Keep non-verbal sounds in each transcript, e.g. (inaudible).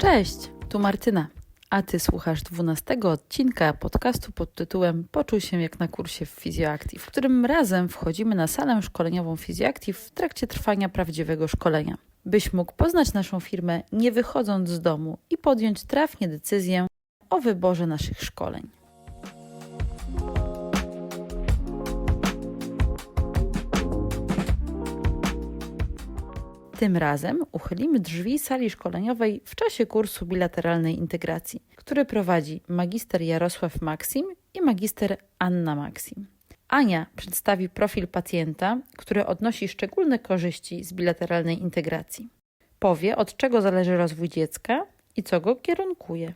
Cześć, tu Martyna, a ty słuchasz 12 odcinka podcastu pod tytułem Poczuj się jak na kursie w Fizjoactive, w którym razem wchodzimy na salę szkoleniową Fizjoactive w trakcie trwania prawdziwego szkolenia. Byś mógł poznać naszą firmę nie wychodząc z domu i podjąć trafnie decyzję o wyborze naszych szkoleń. Tym razem uchylimy drzwi sali szkoleniowej w czasie kursu bilateralnej integracji, który prowadzi magister Jarosław Maksim i magister Anna Maksim. Ania przedstawi profil pacjenta, który odnosi szczególne korzyści z bilateralnej integracji. Powie, od czego zależy rozwój dziecka i co go kierunkuje.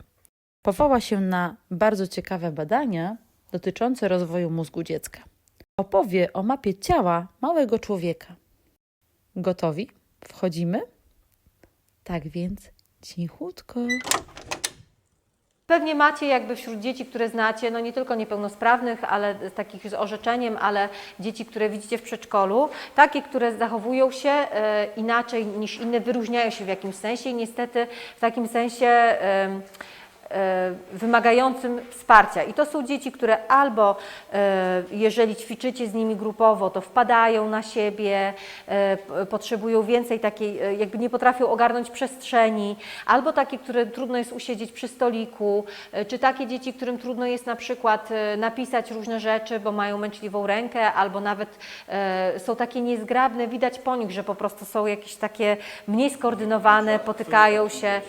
Powoła się na bardzo ciekawe badania dotyczące rozwoju mózgu dziecka. Opowie o mapie ciała małego człowieka. Gotowi? Wchodzimy? Tak więc cichutko. Pewnie macie jakby wśród dzieci, które znacie, no nie tylko niepełnosprawnych, ale takich z orzeczeniem, ale dzieci, które widzicie w przedszkolu, takie, które zachowują się e, inaczej niż inne, wyróżniają się w jakimś sensie i niestety w takim sensie e, wymagającym wsparcia. I to są dzieci, które albo e, jeżeli ćwiczycie z nimi grupowo, to wpadają na siebie, e, potrzebują więcej takiej, e, jakby nie potrafią ogarnąć przestrzeni, albo takie, które trudno jest usiedzieć przy stoliku, e, czy takie dzieci, którym trudno jest na przykład e, napisać różne rzeczy, bo mają męczliwą rękę, albo nawet e, są takie niezgrabne, widać po nich, że po prostu są jakieś takie mniej skoordynowane, potykają się.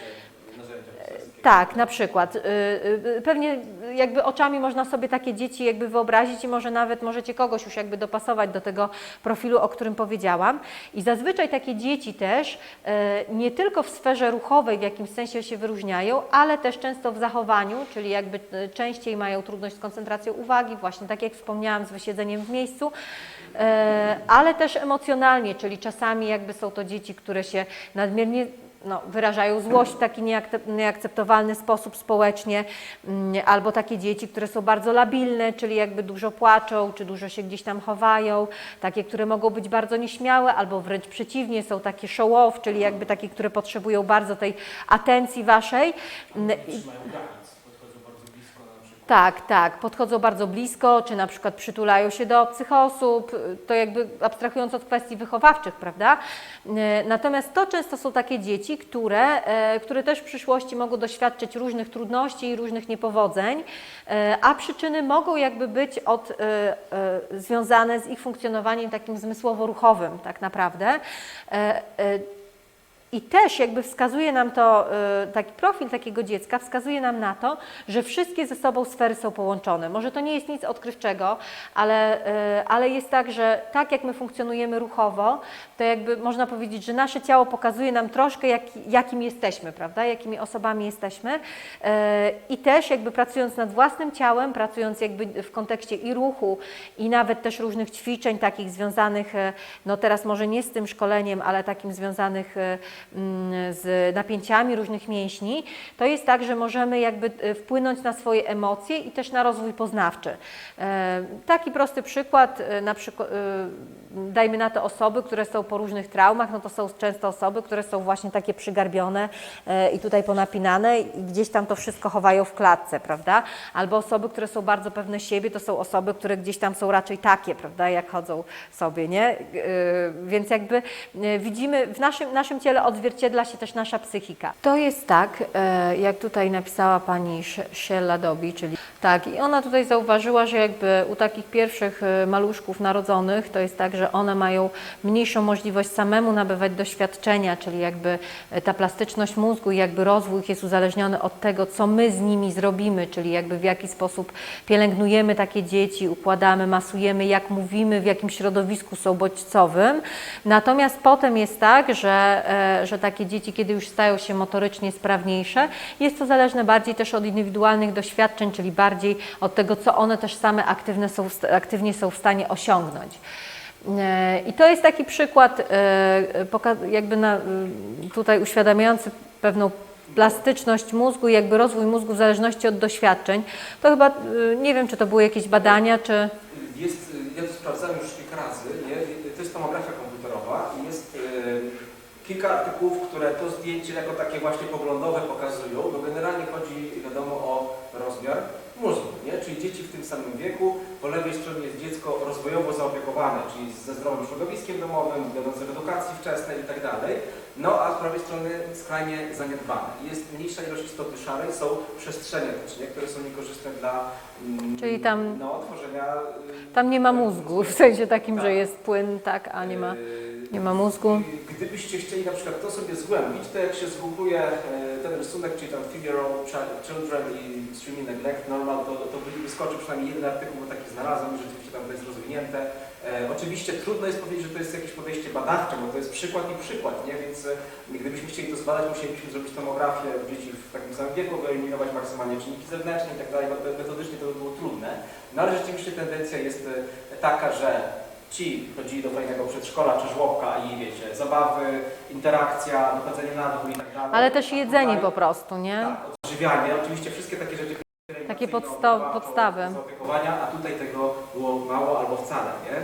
Tak, na przykład. Y, y, Pewnie jakby oczami można sobie takie dzieci jakby wyobrazić i może nawet możecie kogoś już jakby dopasować do tego profilu, o którym powiedziałam. I zazwyczaj takie dzieci też nie tylko w sferze ruchowej w jakimś sensie się wyróżniają, ale też często w zachowaniu, czyli jakby częściej mają trudność z koncentracją uwagi, właśnie tak jak wspomniałam, z wysiedzeniem w miejscu, ale też emocjonalnie, czyli czasami jakby są to dzieci, które się nadmiernie no, wyrażają złość w taki nieakceptowalny sposób społecznie, mm, albo takie dzieci, które są bardzo labilne, czyli jakby dużo płaczą, czy dużo się gdzieś tam chowają, takie, które mogą być bardzo nieśmiałe, albo wręcz przeciwnie, są takie show off, czyli jakby takie, które potrzebują bardzo tej atencji waszej. Mm, tak, tak, podchodzą bardzo blisko, czy na przykład przytulają się do obcych osób, to jakby abstrahując od kwestii wychowawczych, prawda? E, Natomiast to często są takie dzieci, które, e, które też w przyszłości mogą doświadczyć różnych trudności i różnych niepowodzeń, e, a przyczyny mogą jakby być od, związane z ich funkcjonowaniem takim zmysłowo-ruchowym tak naprawdę. I też jakby wskazuje nam to, y, taki profil takiego dziecka wskazuje nam na to, że wszystkie ze sobą sfery są połączone. Może to nie jest nic odkrywczego, ale, y, ale jest tak, że tak jak my funkcjonujemy ruchowo, to jakby można powiedzieć, że nasze ciało pokazuje nam troszkę jak, jakim jesteśmy, prawda? Jakimi osobami jesteśmy. Y, I też jakby pracując nad własnym ciałem, pracując jakby w kontekście i ruchu, i nawet też różnych ćwiczeń takich związanych, no teraz może nie z tym szkoleniem, ale takim związanych z napięciami różnych mięśni, to jest tak, że możemy jakby e, wpłynąć na swoje emocje i też na rozwój poznawczy. E, Taki prosty przykład, e, na przykład dajmy na to osoby, które są po różnych traumach, no to są często osoby, które są właśnie takie przygarbione e, i tutaj ponapinane i gdzieś tam to wszystko chowają w klatce, prawda? Albo osoby, które są bardzo pewne siebie, to są osoby, które gdzieś tam są raczej takie, prawda, jak chodzą sobie, nie? E, Więc jakby e, widzimy, w naszym, naszym ciele odzwierciedla się też nasza psychika. To jest tak, jak tutaj napisała pani Sh- Sheila Dobi, czyli tak, i ona tutaj zauważyła, że jakby u takich pierwszych maluszków narodzonych to jest tak, że one mają mniejszą możliwość samemu nabywać doświadczenia, czyli jakby e, ta plastyczność mózgu i jakby rozwój jest uzależniony od tego, co my z nimi zrobimy, czyli jakby w jaki sposób pielęgnujemy takie dzieci, układamy, masujemy, jak mówimy, w jakim środowisku są bodźcowym. Natomiast potem jest tak, że, e, że takie dzieci, kiedy już stają się motorycznie sprawniejsze, jest to zależne bardziej też od indywidualnych doświadczeń, czyli bardziej od tego, co one też same aktywne są, aktywnie są w stanie osiągnąć. E, I to jest taki przykład, e, jakby na, m, tutaj uświadamiający pewną plastyczność mózgu i jakby rozwój mózgu w zależności od doświadczeń. To chyba, nie wiem, czy to były jakieś badania, czy... Jest, ja to sprawdzałem już kilka razy, nie? to jest tomografia komputerowa i jest y, kilka artykułów, które to zdjęcie jako takie właśnie poglądowe pokazują, bo generalnie chodzi, wiadomo, o rozmiar mózgu, nie? czyli dzieci w tym samym wieku. Po lewej stronie jest dziecko rozwojowo zaopiekowane, czyli ze zdrowym środowiskiem domowym, wiodące w edukacji wczesnej itd. No a z prawej strony skrajnie zaniedbane. Jest mniejsza ilość istoty szarej, są przestrzenie teczne, które są niekorzystne dla mm, Czyli tam- no, tworzenia... y, Tam nie ma mózgu, w sensie takim, że Tak. jest płyn, tak, a nie ma, y, nie ma mózgu. Gdybyście chcieli na przykład to sobie zgłębić, to jak się zgoogluje e, ten rysunek, czyli tam Figure Chi- Children i Extreme Neglect Normal, to, to wyskoczy przynajmniej jeden artykuł, bo taki znalazłem rzeczywiście tam to jest rozwinięte. E, oczywiście trudno jest powiedzieć, że to jest jakieś podejście badawcze, bo to jest przykład i przykład, nie? więc e, gdybyśmy chcieli to zbadać, musielibyśmy zrobić tomografię dzieci w takim samym wieku, wyeliminować maksymalnie czynniki zewnętrzne i tak dalej. Metodycznie to by było trudne, no ale rzeczywiście tendencja jest e, taka, że ci chodzili do fajnego przedszkola czy żłobka i wiecie, zabawy, interakcja, dochodzenie na dół i tak dalej. Ale też jedzenie po prostu, nie? Tak, odżywianie, oczywiście wszystkie takie rzeczy Takie podsta- podstawy. zaopiekowania, a tutaj tego było mało albo wcale, nie?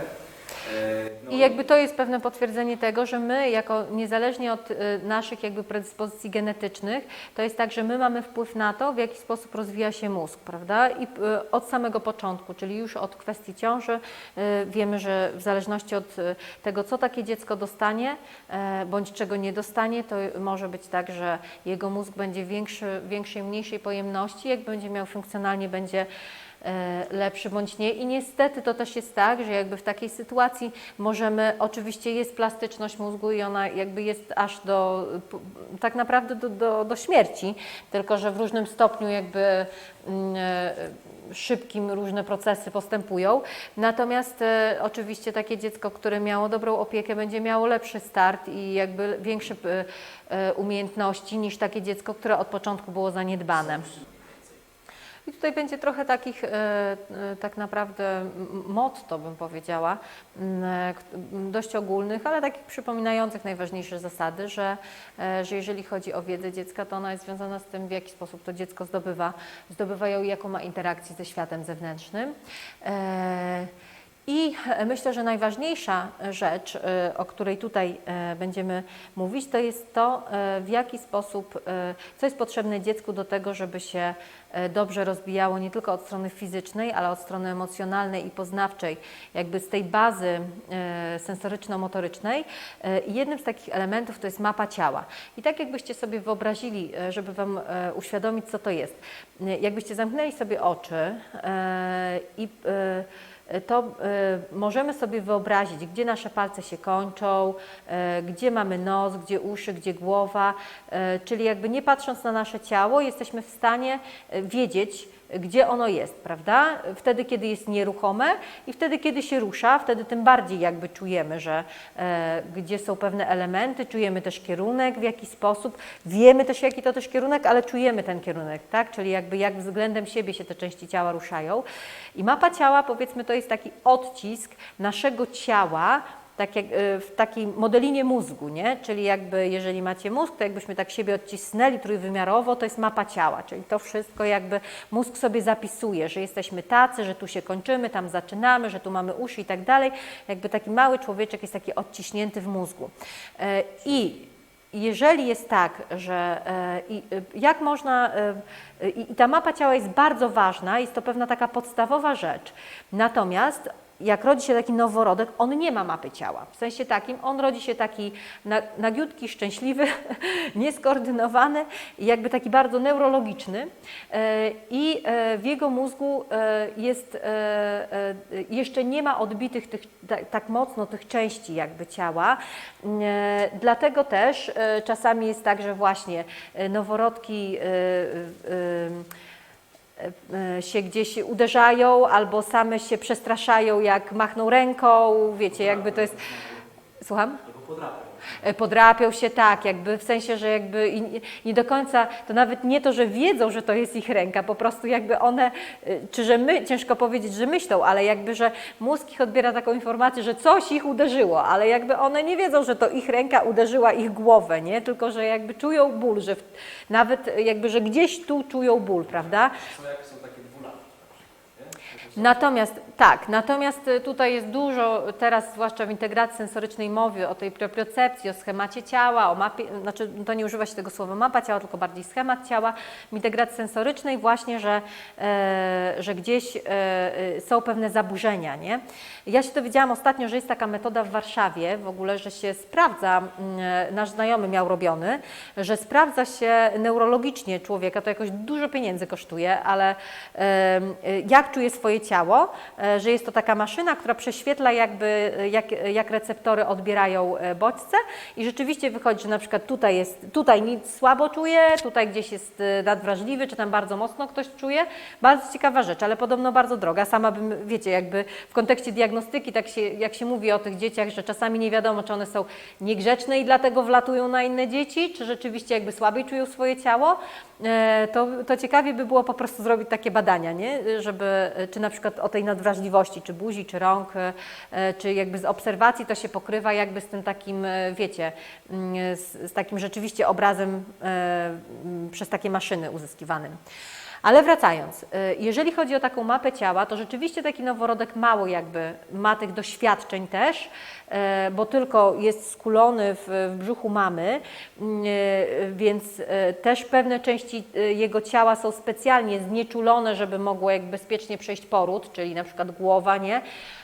E, no I jakby to jest pewne potwierdzenie tego, że my, jako niezależnie od y, naszych jakby predyspozycji genetycznych, to jest tak, że my mamy wpływ na to, w jaki sposób rozwija się mózg, prawda? I y, od samego początku, czyli już od kwestii ciąży, wiemy, że w zależności od tego, co takie dziecko dostanie, e, bądź czego nie dostanie, to może być tak, że jego mózg będzie większy, większej, mniejszej pojemności, jak będzie miał funkcjonalnie, będzie e, lepszy bądź nie. I niestety to też jest tak, że jakby w takiej sytuacji możemy, oczywiście jest plastyczność mózgu i ona jakby jest aż do, tak naprawdę do, do, do śmierci, tylko że w różnym stopniu jakby mm, e, szybkim różne procesy postępują. Natomiast e, oczywiście takie dziecko, które miało dobrą opiekę, będzie miało lepszy start i jakby większe e, e, umiejętności niż takie dziecko, które od początku było zaniedbane. I tutaj będzie trochę takich e, e, tak naprawdę motto, bym powiedziała, e, dość ogólnych, ale takich przypominających najważniejsze zasady, że, że jeżeli chodzi o wiedzę dziecka, to ona jest związana z tym, w jaki sposób to dziecko zdobywa, zdobywa ją jaką ma interakcję ze światem zewnętrznym. I e, myślę, że najważniejsza rzecz, e, o której tutaj e, będziemy mówić, to jest to, w jaki sposób, co jest potrzebne dziecku do tego, żeby się dobrze rozwijało nie tylko od strony fizycznej, ale od strony emocjonalnej i poznawczej, jakby z tej bazy sensoryczno-motorycznej. I jednym z takich elementów to jest mapa ciała. I tak jakbyście sobie wyobrazili, żeby Wam uświadomić, co to jest. Jakbyście zamknęli sobie oczy i to e, możemy sobie wyobrazić, gdzie nasze palce się kończą, e, gdzie mamy nos, gdzie uszy, gdzie głowa, e, czyli jakby nie patrząc na nasze ciało, jesteśmy w stanie wiedzieć, gdzie ono jest, prawda? Wtedy, kiedy jest nieruchome i wtedy, kiedy się rusza, wtedy tym bardziej jakby czujemy, że e, gdzie są pewne elementy, czujemy też kierunek w jaki sposób, wiemy też jaki to też kierunek, ale czujemy ten kierunek, tak? Czyli jakby jak względem siebie się te części ciała ruszają. I mapa ciała, powiedzmy, to jest taki odcisk naszego ciała, tak jak y, w takiej modelinie mózgu, nie? Czyli jakby jeżeli macie mózg, to jakbyśmy tak siebie odcisnęli trójwymiarowo, to jest mapa ciała, czyli to wszystko jakby mózg sobie zapisuje, że jesteśmy tacy, że tu się kończymy, tam zaczynamy, że tu mamy uszy i tak dalej. Jakby taki mały człowieczek jest taki odciśnięty w mózgu. E, I jeżeli jest tak, że e, i, jak można, i, i ta mapa ciała jest bardzo ważna, jest to pewna taka podstawowa rzecz. Natomiast jak rodzi się taki noworodek, on nie ma mapy ciała. W sensie takim, on rodzi się taki na- nagiutki, szczęśliwy, (laughs) nieskoordynowany, jakby taki bardzo neurologiczny e, i e, w jego mózgu e, jest, jeszcze nie ma odbitych tych, tak, mocno tych części jakby ciała. Dlatego też czasami jest tak, że właśnie noworodki się gdzieś uderzają albo same się przestraszają, jak machną ręką, wiecie, jakby to jest... Słucham? Podrapią. E, Podrapią się tak, jakby w sensie, że jakby nie- do końca, to nawet nie to, że wiedzą, że to jest ich ręka, po prostu jakby one, e, czy że my, ciężko powiedzieć, że myślą, ale jakby, że mózg ich odbiera taką informację, że coś ich uderzyło, ale jakby one nie wiedzą, że to ich ręka uderzyła ich głowę, nie? Tylko, że jakby czują ból, że nawet jakby, że gdzieś tu czują ból, prawda? Są jak są takie dwulatki. na przykład, nie? Natomiast tak, natomiast y, tutaj jest dużo teraz, zwłaszcza w integracji sensorycznej mowy o tej propriocepcji, o schemacie ciała, o mapie, znaczy to nie używa się tego słowa mapa ciała, tylko bardziej schemat ciała, w integracji sensorycznej właśnie, że, e, że gdzieś e, e, są pewne zaburzenia, nie? Ja się dowiedziałam ostatnio, że jest taka metoda w Warszawie w ogóle, że się sprawdza, mm, nasz znajomy miał robiony, że sprawdza się neurologicznie człowieka, to jakoś dużo pieniędzy kosztuje, ale y, jak czuje swoje ciało, e, że jest to taka maszyna, która prześwietla jakby, e, jak, jak receptory odbierają e, bodźce i rzeczywiście wychodzi, że na przykład tutaj jest, tutaj nic słabo czuje, tutaj gdzieś jest e, nadwrażliwy, czy tam bardzo mocno ktoś czuje. Bardzo ciekawa rzecz, ale podobno bardzo droga. Sama bym, wiecie, jakby w kontekście diagnostyki, tak się, jak się mówi o tych dzieciach, że czasami nie wiadomo, czy one są niegrzeczne i dlatego wlatują na inne dzieci, czy rzeczywiście jakby słabiej czują swoje ciało, e, to, to ciekawie by było po prostu zrobić takie badania, nie? żeby, e, czy na przykład o tej nadwrażliwości, czy buzi, czy rąk, e, czy jakby z obserwacji to się pokrywa jakby z tym takim, e, wiecie, mm, z, z takim rzeczywiście obrazem e, m, przez takie maszyny uzyskiwanym. Ale wracając, jeżeli chodzi o taką mapę ciała, to rzeczywiście taki noworodek mało jakby ma tych doświadczeń też, bo tylko jest skulony w, w brzuchu mamy, mm, e, więc e, też pewne części e, jego ciała są specjalnie znieczulone, żeby mogło jak bezpiecznie przejść poród, czyli na przykład głowa, nie?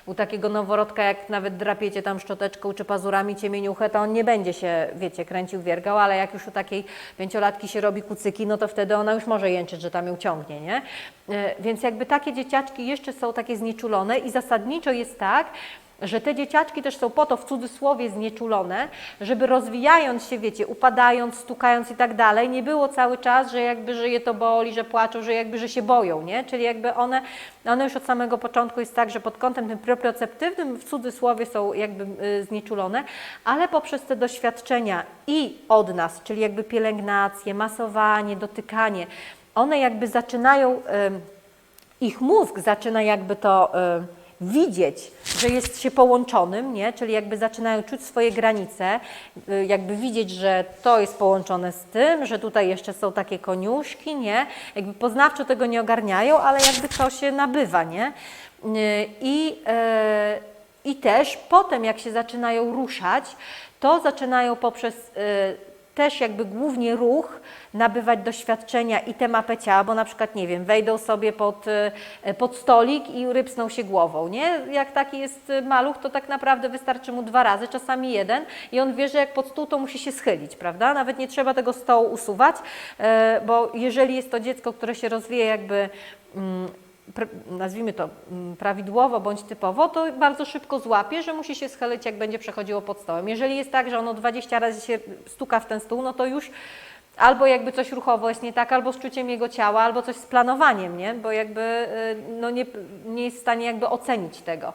U takiego noworodka, jak nawet drapiecie tam szczoteczką czy pazurami ciemieniuchę, to on nie będzie się, wiecie, kręcił, wiergał, ale jak już u takiej pięciolatki się robi kucyki, no to wtedy ona już może jęczeć, że tam ją ciągnie, nie? E, Więc jakby takie dzieciaczki jeszcze są takie znieczulone i zasadniczo jest tak, że te dzieciaczki też są po to w cudzysłowie znieczulone, żeby rozwijając się, wiecie, upadając, stukając i tak dalej, nie było cały czas, że jakby, że je to boli, że płaczą, że jakby, że się boją, nie? Czyli jakby one, one już od samego początku jest tak, że pod kątem tym proprioceptywnym w cudzysłowie są jakby y, znieczulone, ale poprzez te doświadczenia i od nas, czyli jakby pielęgnację, masowanie, dotykanie, one jakby zaczynają, ym, ich mózg zaczyna jakby to y, widzieć, że jest się połączonym, nie? czyli jakby zaczynają czuć swoje granice, y, jakby widzieć, że to jest połączone z tym, że tutaj jeszcze są takie koniuszki, nie? jakby poznawczo tego nie ogarniają, ale jakby to się nabywa, nie? Y, I, e, I też potem, jak się zaczynają ruszać, to zaczynają poprzez y, też jakby głównie ruch nabywać doświadczenia i tę mapę ciała, bo na przykład, nie wiem, wejdą sobie pod, e, pod stolik i rypsną się głową, nie? Jak taki jest e, maluch, to tak naprawdę wystarczy mu dwa razy, czasami jeden i on wie, że jak pod stół, to musi się schylić, prawda? Nawet nie trzeba tego stołu usuwać, e, bo jeżeli jest to dziecko, które się rozwija jakby mm, nazwijmy to mm, prawidłowo bądź typowo, to bardzo szybko złapie, że musi się schylić, jak będzie przechodziło pod stołem. Jeżeli jest tak, że ono 20 razy się stuka w ten stół, no to już albo jakby coś ruchowo jest nie tak, albo z czuciem jego ciała, albo coś z planowaniem, nie? bo jakby y, no nie, nie jest w stanie jakby ocenić tego.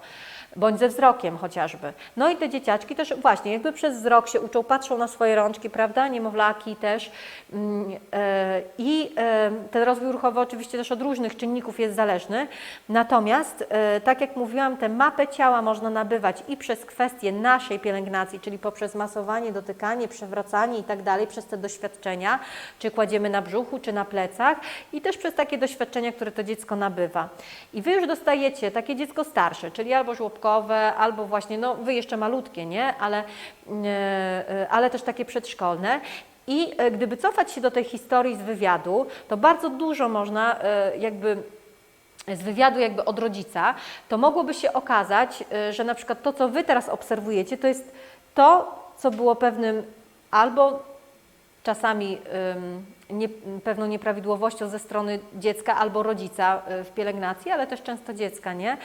Bądź ze wzrokiem chociażby. No i te dzieciaczki też właśnie jakby przez wzrok się uczą, patrzą na swoje rączki, prawda? Niemowlaki też. Mm, e, I e, ten rozwój ruchowy oczywiście też od różnych czynników jest zależny. Natomiast, e, tak jak mówiłam, tę mapę ciała można nabywać i przez kwestię naszej pielęgnacji, czyli poprzez masowanie, dotykanie, przewracanie i tak dalej, przez te doświadczenia, czy kładziemy na brzuchu, czy na plecach i też przez takie doświadczenia, które to dziecko nabywa. I Wy już dostajecie takie dziecko starsze, czyli albo żłobkowe, albo właśnie, no Wy jeszcze malutkie, nie? Ale, e, e, ale też takie przedszkolne. I e, gdyby cofać się do tej historii z wywiadu, to bardzo dużo można jakby z wywiadu jakby od rodzica, to mogłoby się okazać, że na przykład to, co Wy teraz obserwujecie, to jest to, co było pewnym albo czasami nie, pewną nieprawidłowością ze strony dziecka albo rodzica y, w pielęgnacji, ale też często dziecka, nie? Y,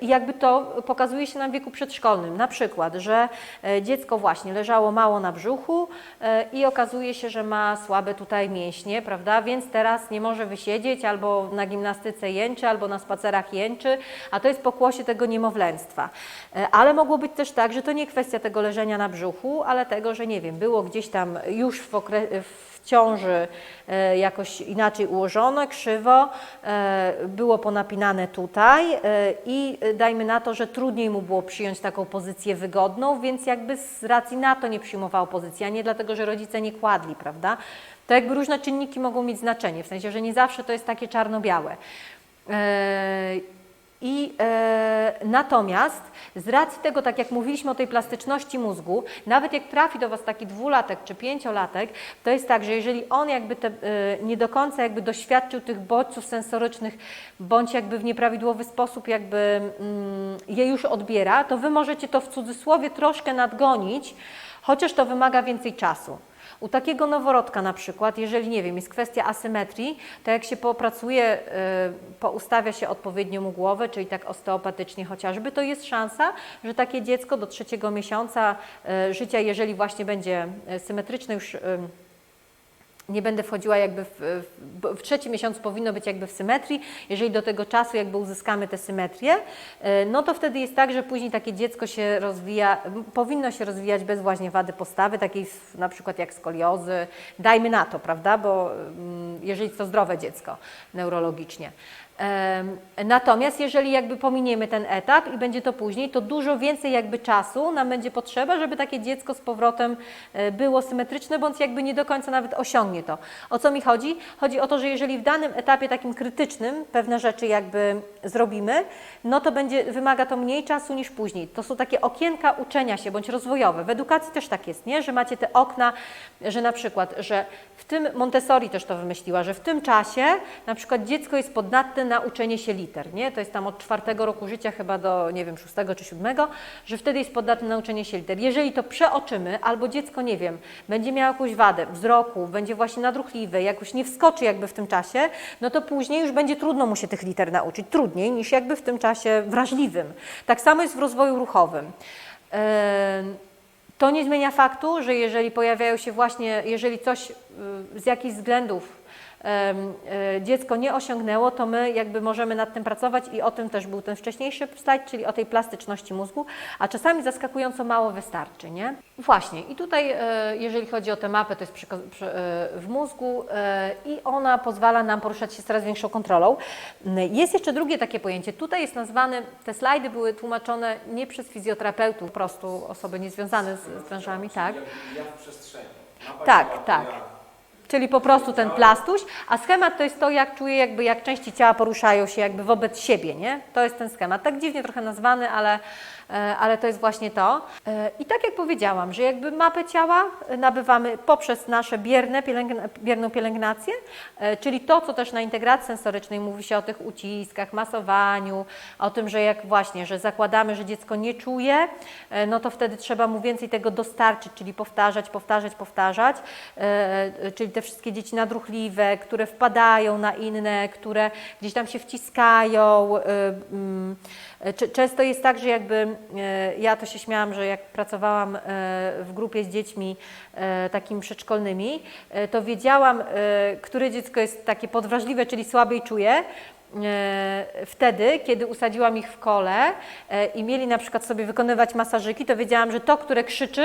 I jakby to pokazuje się na wieku przedszkolnym. Na przykład, że e, dziecko właśnie leżało mało na brzuchu e, i okazuje się, że ma słabe tutaj mięśnie, prawda? Więc teraz nie może wysiedzieć albo na gimnastyce jęczy, albo na spacerach jęczy, a to jest pokłosie tego niemowlęctwa. E, Ale mogło być też tak, że to nie kwestia tego leżenia na brzuchu, ale tego, że nie wiem, było gdzieś tam już w, okre- w ciąży e, jakoś inaczej ułożone, krzywo, e, było ponapinane tutaj e, i dajmy na to, że trudniej mu było przyjąć taką pozycję wygodną, więc jakby z racji na to nie przyjmował pozycji, a nie dlatego, że rodzice nie kładli, prawda? To jakby różne czynniki mogą mieć znaczenie, w sensie, że nie zawsze to jest takie czarno-białe. I e, natomiast z racji tego, tak jak mówiliśmy o tej plastyczności mózgu, nawet jak trafi do Was taki dwulatek czy pięciolatek, to jest tak, że jeżeli on jakby te, e, nie do końca jakby doświadczył tych bodźców sensorycznych, bądź jakby w nieprawidłowy sposób jakby mm, je już odbiera, to Wy możecie to w cudzysłowie troszkę nadgonić, chociaż to wymaga więcej czasu. U takiego noworodka na przykład, jeżeli nie wiem, jest kwestia asymetrii, to jak się popracuje, y, poustawia się odpowiednio mu głowę, czyli tak osteopatycznie chociażby, to jest szansa, że takie dziecko do trzeciego miesiąca y, życia, jeżeli właśnie będzie y, symetryczne już nie będę wchodziła jakby w, w, w trzecim miesiącu powinno być jakby w symetrii. Jeżeli do tego czasu jakby uzyskamy tę symetrię, e, no to wtedy jest tak, że później takie dziecko się rozwija, powinno się rozwijać bez właśnie wady postawy, takiej na przykład jak skoliozy. Dajmy na to, prawda, bo mm, jeżeli to zdrowe dziecko neurologicznie. Natomiast jeżeli jakby pominiemy ten etap i będzie to później, to dużo więcej jakby czasu nam będzie potrzeba, żeby takie dziecko z powrotem e, było symetryczne, bądź jakby nie do końca nawet osiągnie to. O co mi chodzi? Chodzi o to, że jeżeli w danym etapie takim krytycznym pewne rzeczy jakby zrobimy, no to będzie, wymaga to mniej czasu niż później. To są takie okienka uczenia się, bądź rozwojowe. W edukacji też tak jest, nie? Że macie te okna, że na przykład, że w tym Montessori też to wymyśliła, że w tym czasie na przykład dziecko jest poddatne na uczenie się liter, nie? To jest tam od czwartego roku życia chyba do, nie wiem, szóstego czy siódmego, że wtedy jest poddatne na uczenie się liter. Jeżeli to przeoczymy, albo dziecko, nie wiem, będzie miało jakąś wadę wzroku, będzie właśnie nadruchliwe, jakoś nie wskoczy jakby w tym czasie, no to później już będzie trudno mu się tych liter nauczyć, trudniej niż jakby w tym czasie wrażliwym. Tak samo jest w rozwoju ruchowym. Em, to nie zmienia faktu, że jeżeli pojawiają się właśnie, jeżeli coś y, z jakichś względów dziecko nie osiągnęło, to my jakby możemy nad tym pracować i o tym też był ten wcześniejszy slajd, czyli o tej plastyczności mózgu, a czasami zaskakująco mało wystarczy, nie? Właśnie i tutaj e, jeżeli chodzi o tę mapę, to jest przyko- przy- e, w mózgu e, i ona pozwala nam poruszać się z coraz większą kontrolą. Mm, Jest jeszcze drugie takie pojęcie, tutaj jest nazwane, te slajdy były tłumaczone nie przez fizjoterapeutów, po prostu osoby niezwiązane z, z branżami, tak? Jakby ja w przestrzeni. Mapa Tak, tak. Czyli po prostu ten plastuś, a schemat to jest to, jak czuję, jakby jak części ciała poruszają się jakby wobec siebie, nie? To jest ten schemat. Tak dziwnie trochę nazwany, ale, e, ale to jest właśnie to. E, I tak jak powiedziałam, że jakby mapę ciała e, nabywamy poprzez nasze bierne, pielęgna, bierną pielęgnację, czyli to, co też na integracji sensorycznej mówi się o tych uciskach, masowaniu, o tym, że jak właśnie, że zakładamy, że dziecko nie czuje, no to wtedy trzeba mu więcej tego dostarczyć, czyli powtarzać, powtarzać, powtarzać, czyli te wszystkie dzieci nadruchliwe, które wpadają na inne, które gdzieś tam się wciskają. e, mm, Często jest tak, że jakby e, ja to się śmiałam, że jak pracowałam e, w grupie z dziećmi takimi przedszkolnymi, to wiedziałam, które dziecko jest takie podwrażliwe, czyli słabiej czuje. E, Wtedy, kiedy usadziłam ich w kole i mieli na przykład sobie wykonywać masażyki, to wiedziałam, że to, które krzyczy,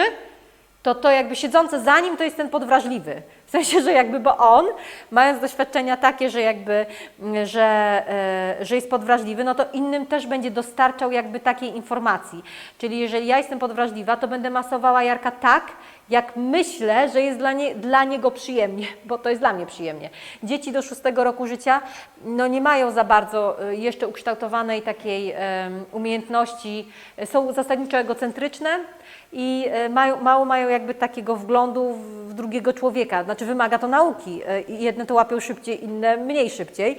to to jakby siedzące za nim to jest ten podwrażliwy. W sensie, że jakby, bo on, mając doświadczenia takie, że jakby, mm, że, e, że jest podwrażliwy, no to innym też będzie dostarczał jakby takiej informacji. Czyli jeżeli ja jestem podwrażliwa, to będę masowała Jarka tak, jak myślę, że jest dla, nie, dla niego przyjemnie, (laughs) bo to jest dla mnie przyjemnie. Dzieci do szóstego roku życia no nie mają za bardzo y, jeszcze ukształtowanej takiej umiejętności, y, są zasadniczo egocentryczne i e, mają, mało mają jakby takiego wglądu w, drugiego człowieka. Znaczy wymaga to nauki. e, Jedne to łapią szybciej, inne mniej szybciej.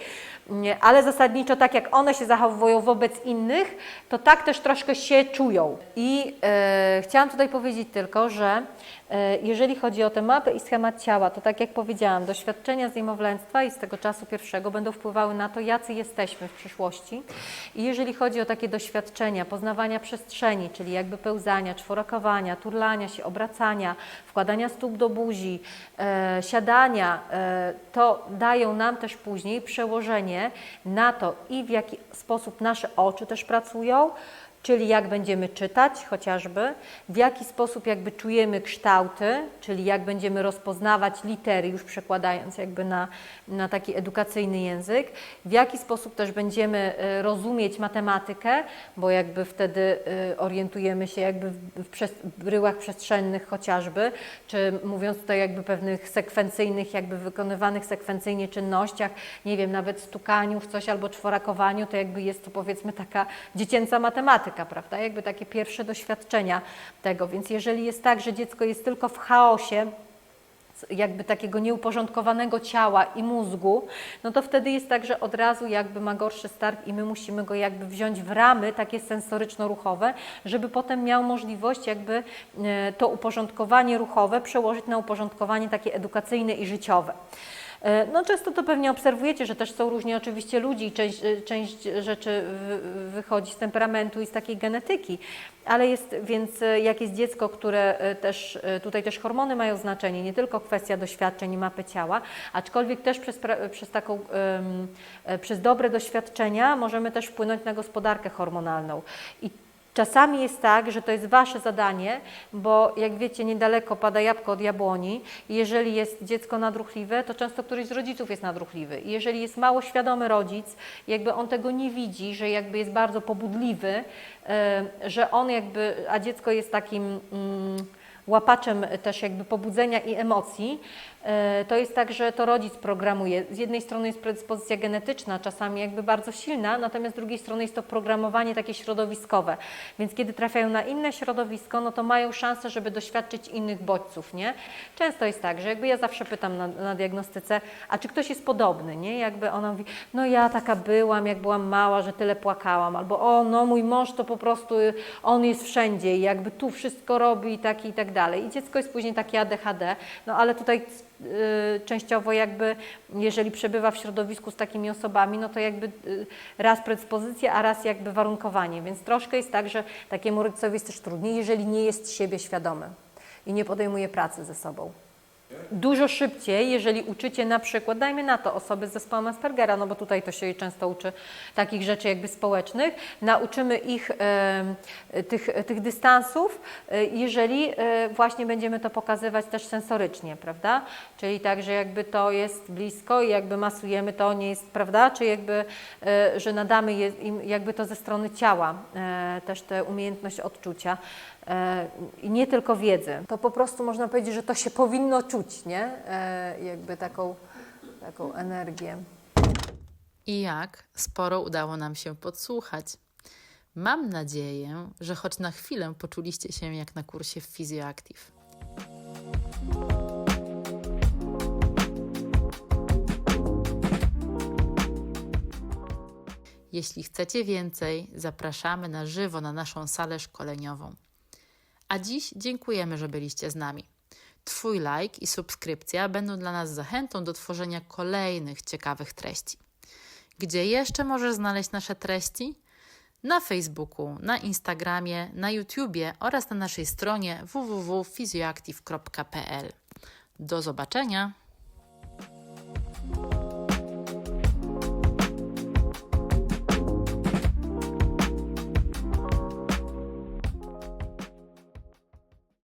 Ale zasadniczo tak jak one się zachowują wobec innych, to tak też troszkę się czują. I e, chciałam tutaj powiedzieć tylko, że e, jeżeli chodzi o tę mapę i schemat ciała, to tak jak powiedziałam, doświadczenia z niemowlęctwa i z tego czasu pierwszego będą wpływały na to, jacy jesteśmy w przyszłości. I jeżeli chodzi o takie doświadczenia, poznawania przestrzeni, czyli jakby pełzania, czworakowania, turlania się, obracania, wkładania stóp do buzi, e, siadania, e, to dają nam też później przełożenie na to i w jaki sposób nasze oczy też pracują, czyli jak będziemy czytać chociażby, w jaki sposób jakby czujemy kształty, czyli jak będziemy rozpoznawać litery, już przekładając jakby na, na taki edukacyjny język, w jaki sposób też będziemy e, rozumieć matematykę, bo jakby wtedy e, orientujemy się jakby w, przes- w bryłach przestrzennych chociażby, czy mówiąc tutaj jakby pewnych sekwencyjnych, jakby wykonywanych sekwencyjnie czynnościach, nie wiem, nawet stukaniu w coś albo czworakowaniu, to jakby jest to powiedzmy taka dziecięca matematyka, prawda? Jakby takie pierwsze doświadczenia tego. Więc jeżeli jest tak, że dziecko jest tylko w chaosie, jakby takiego nieuporządkowanego ciała i mózgu, no to wtedy jest tak, że od razu jakby ma gorszy start i my musimy go jakby wziąć w ramy takie sensoryczno-ruchowe, żeby potem miał możliwość jakby e, to uporządkowanie ruchowe przełożyć na uporządkowanie takie edukacyjne i życiowe. E, No często to pewnie obserwujecie, że też są różni oczywiście ludzi i część, e, część rzeczy wy- wychodzi z temperamentu i z takiej genetyki, ale jest, więc e, jak jest dziecko, które też, tutaj też hormony mają znaczenie, nie tylko kwestia doświadczeń i mapy ciała, aczkolwiek też przez, przez taką, przez dobre doświadczenia możemy też wpłynąć na gospodarkę hormonalną. I Czasami jest tak, że to jest Wasze zadanie, bo jak wiecie, niedaleko pada jabłko od jabłoni. Jeżeli jest dziecko nadruchliwe, to często któryś z rodziców jest nadruchliwy. I jeżeli jest mało świadomy rodzic, jakby on tego nie widzi, że jakby jest bardzo pobudliwy, e, że on jakby, a dziecko jest takim mm, łapaczem też jakby pobudzenia i emocji, e, to jest tak, że to rodzic programuje. Z jednej strony jest predyspozycja genetyczna, czasami jakby bardzo silna, natomiast z drugiej strony jest to programowanie takie środowiskowe. Więc kiedy trafiają na inne środowisko, no to mają szansę, żeby doświadczyć innych bodźców, nie? Często jest tak, że jakby ja zawsze pytam na, na diagnostyce, a czy ktoś jest podobny, nie? Jakby ona mówi, no ja taka byłam, jak byłam mała, że tyle płakałam, albo o, no mój mąż to po prostu, y, on jest wszędzie i jakby tu wszystko robi i tak i tak dalej. I dziecko jest później takie ADHD, no ale tutaj y, częściowo jakby, jeżeli przebywa w środowisku z takimi osobami, no to jakby y, raz predyspozycja, a raz jakby warunkowanie, więc troszkę jest tak, że takiemu rodzicowi jest też trudniej, jeżeli nie jest siebie świadomy i nie podejmuje pracy ze sobą. Dużo szybciej, jeżeli uczycie na przykład, dajmy na to osoby z zespołem Aspergera, no bo tutaj to się często uczy takich rzeczy jakby społecznych, nauczymy ich e, tych, tych dystansów, e, jeżeli e, właśnie będziemy to pokazywać też sensorycznie, prawda? Czyli tak, że jakby to jest blisko i jakby masujemy to, nie jest, prawda? Czy jakby, e, że nadamy je, im jakby to ze strony ciała, e, też tę umiejętność odczucia. E, I nie tylko wiedzy. To po prostu można powiedzieć, że to się powinno czuć, nie? E, Jakby taką, taką energię. I jak sporo udało nam się podsłuchać. Mam nadzieję, że choć na chwilę poczuliście się jak na kursie w Physioactive. Jeśli chcecie więcej, zapraszamy na żywo na naszą salę szkoleniową. A dziś dziękujemy, że byliście z nami. Twój like i subskrypcja będą dla nas zachętą do tworzenia kolejnych ciekawych treści. Gdzie jeszcze możesz znaleźć nasze treści? Na Facebooku, na Instagramie, na YouTubie oraz na naszej stronie www.physioactive.pl. Do zobaczenia!